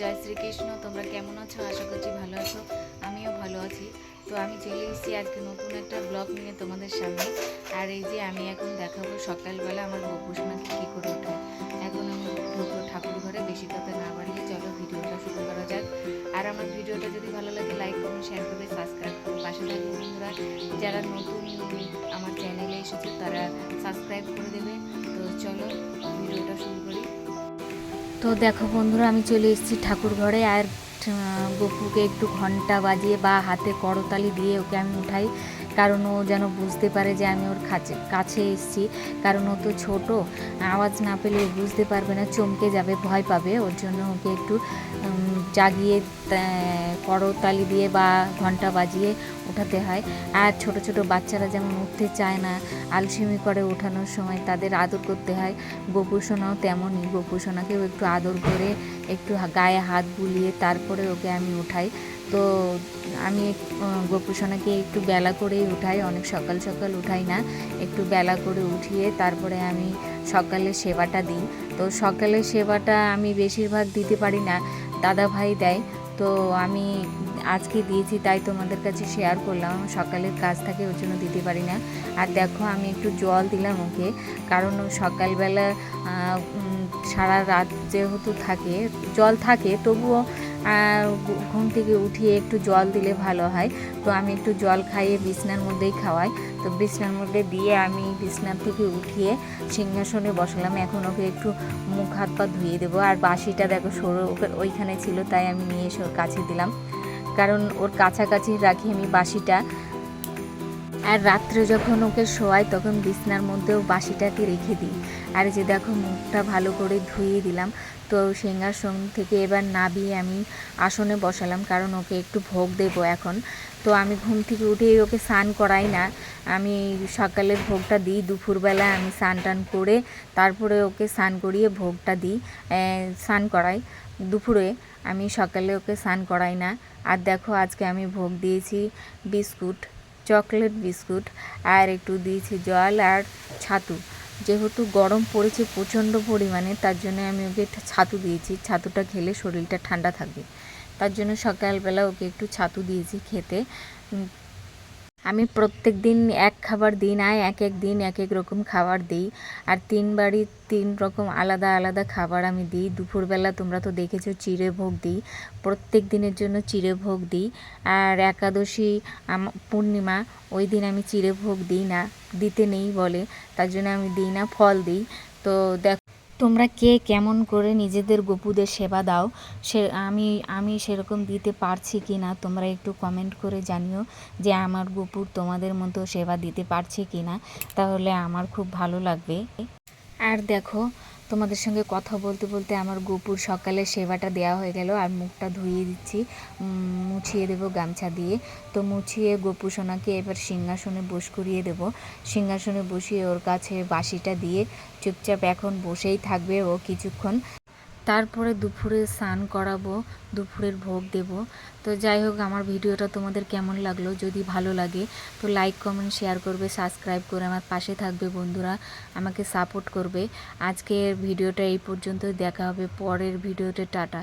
জয় শ্রীকৃষ্ণ, তোমরা কেমন আছো? আশা করছি ভালো আছো। আমিও ভালো আছি। তো আমি চলে এসেছি আজকে নতুন একটা ব্লগ নিয়ে তোমাদের সামনে। আর এই যে আমি এখন দেখাবো সকালবেলা আমার বপুসোনাকে কী করে ওঠে। এখন আমি ঢুকবো ঠাকুর ঘরে, বেশি কথা না বাড়িয়ে চলো ভিডিওটা শুরু করা যাক। আর আমার ভিডিওটা যদি ভালো লাগে লাইক করুন শেয়ার করবে সাবস্ক্রাইব করুন পাশে থাকবে বন্ধুরা। যারা নতুন আমার চ্যানেলে এসেছে, তারা সাবস্ক্রাইব করে দেবে। তো চলো ভিডিওটা শুরু করি। তো দেখো বন্ধুরা, আমি চলে এসেছি ঠাকুর ঘরে আর বপুকে গপুকে একটু ঘণ্টা বাজিয়ে বা হাতে করতালি দিয়ে ওকে আমি উঠাই। কারণ ও যেন বুঝতে পারে যে আমি ওর কাছে কাছে এসেছি। কারণ ও তো ছোট, আওয়াজ না পেলে ও বুঝতে পারবে না, চমকে যাবে, ভয় পাবে। ওর জন্য ওকে একটু জাগিয়ে করতালি দিয়ে বা ঘণ্টা বাজিয়ে ওঠাতে হয়। আর ছোট ছোট বাচ্চারা যেমন উঠতে চায় না, আলসেমি করে ওঠানোর সময় তাদের আদর করতে হয়। গোপুসোনাও তেমনই, গোপুসোনাকেও একটু আদর করে, একটু গায়ে হাত বুলিয়ে তারপরে ওকে আমি উঠাই। তো আমি গোপুসোনাকে একটু বেলা করেই উঠাই, অনেক সকাল সকাল উঠাই না। একটু বেলা করে উঠিয়ে তারপরে আমি সকালে সেবাটা দিই। তো সকালের সেবাটা আমি বেশিরভাগ দিতে পারি না, দাদা ভাই দেয়। তো আমি আজকে দিয়েছি, তাই তোমাদের কাছে শেয়ার করলাম। সকালের কাজ থাকে ওর জন্য দিতে পারি না। আর দেখো, আমি একটু জল দিলাম ওকে। কারণ সকালবেলা সারা রাত যেহেতু থাকে, জল থাকে, তবুও ঘুম থেকে উঠিয়ে একটু জল দিলে ভালো হয়। তো আমি একটু জল খাইয়ে বিছনার মধ্যেই খাওয়াই। তো বিছনার মধ্যে দিয়ে আমি বিছনার থেকে উঠিয়ে সিংহাসনে বসালাম। এখন ওকে একটু মুখ হাত পা ধুয়ে দেবো। আর বাসিটা দেখো সরু ওইখানে ছিল, তাই আমি নিয়ে এসে ওর কাছে দিলাম। কারণ ওর কাছাকাছি রাখি আমি বাসিটা আর রাত্রে যখন ওকে শোয়াই, তখন বিছনার মধ্যেও বাসিটাকে রেখে দিই। আর যে দেখো মুখটা ভালো করে ধুয়ে দিলাম, তো সিংহাসন থেকে এবার নাবিয়ে আমি আসনে বসালাম, কারণ ওকে একটু ভোগ দেবো এখন। তো আমি ঘুম থেকে উঠে ওকে স্নান করাই না। আমি সকালের ভোগটা দিই, দুপুরবেলা আমি স্নান টান করে তারপরে ওকে স্নান করিয়ে ভোগটা দিই স্নান করাই। দুপুরে আমি সকালে ওকে স্নান করাই না। আর দেখো আজকে আমি ভোগ দিয়েছি বিস্কুট। চকলেট বিস্কুট আর একটু দিয়েছি জল আর ছাতু। যেহেতু গরম পড়েছে প্রচণ্ড পরিমাণে, তার জন্য আমি ওকে একটা ছাতু দিয়েছি। ছাতুটা খেলে শরীরটা ঠান্ডা থাকবে। তার জন্য সকালবেলা ওকে একটু ছাতু দিয়েছি খেতে। আমি প্রত্যেক দিন এক খাবার দিই না, এক এক দিন এক এক রকম খাবার দিই। আর তিনবারই তিন রকম আলাদা আলাদা খাবার আমি দিই। দুপুরবেলা তোমরা তো দেখেছ চিড়ে ভোগ দিই। প্রত্যেক দিনের জন্য চিড়ে ভোগ দিই। আর একাদশী পূর্ণিমা, ওই দিন আমি চিড়ে ভোগ দিই না, দিতে নেই বলে। তার জন্য আমি দিই না, ফল দিই। তো দেখ তোমরা কে কেমন করে নিজেদের গপুদের সেবা দাও? সে, আমি আমি সেরকম দিতে পারছি কি না? তোমরা একটু কমেন্ট করে জানিও যে আমার গপুর তোমাদের মতো সেবা দিতে পারছে কি না? তাহলে আমার খুব ভালো লাগবে। আর দেখো তোমাদের সঙ্গে কথা বলতে বলতে আমার গোপুর সকালে সেবাটা দেওয়া হয়ে গেল আর মুখটা ধুয়ে দিচ্ছি। মুছিয়ে দেব গামছা দিয়ে। তো মুছিয়ে গোপু সোনাকে এবার সিংহাসনে বস করিয়ে দেব। সিংহাসনে বসিয়ে ওর কাছে বাসিটা দিয়ে চুপচাপ এখন বসেই থাকবে ও কিছুক্ষণ। তারপরে দুপুরে স্নান করাবো, দুপুরের ভোগ দেব। তো যাই হোক, আমার ভিডিওটা তোমাদের কেমন লাগল? যদি ভালো লাগে, তো লাইক কমেন্ট শেয়ার করবে সাবস্ক্রাইব করে আমার পাশে থাকবে বন্ধুরা, আমাকে সাপোর্ট করবে। আজকের ভিডিওটা এই পর্যন্ত দেখা হবে পরের ভিডিওতে, টাটা।